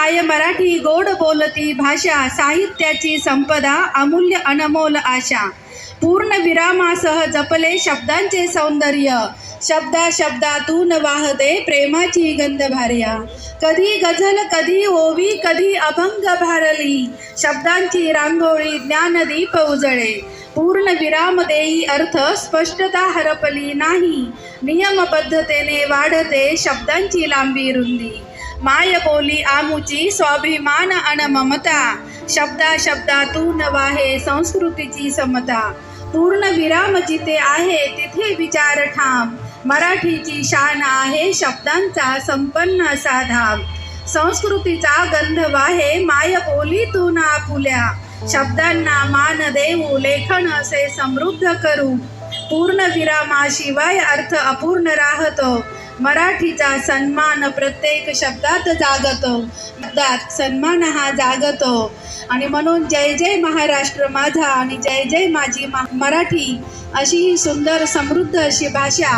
माय मराठी गोड बोलती भाषा साहित्याची संपदा अमूल्य अनमोल आशा. पूर्ण विरामासह जपले शब्दांचे सौंदर्य. शब्दा शब्दातून वाहते प्रेमाची गंधभार्या. कधी गझल कधी ओवी कधी अभंग भारली. शब्दांची रांगोळी ज्ञानदीप उजळे. पूर्ण विराम देई अर्थ स्पष्टता हरपली नाही. नियमबद्धतेने वाढते शब्दांची लांबी रुंदी. मायबोली आमुची स्वाभिमान अन ममता शब्दा शब्दातून वाहे संस्कृतीची समता पूर्ण विराम जिथे आहे तिथे विचार ठाम मराठीची शान आहे शब्दांचा संपन्न असा धाम संस्कृतीचा गंध वाहे मायबोलीतून आपुल्या शब्दांना मान देऊ लेखन असे समृद्ध करू पूर्ण विरामाशिवाय अर्थ अपूर्ण राहतो मराठीचा सन्मान प्रत्येक शब्दात जागतो. शब्दात सन्मान हा जागतो. आणि म्हणून जय जय महाराष्ट्र माझा आणि जय जय माझी मराठी अशी ही सुंदर समृद्ध अशी भाषा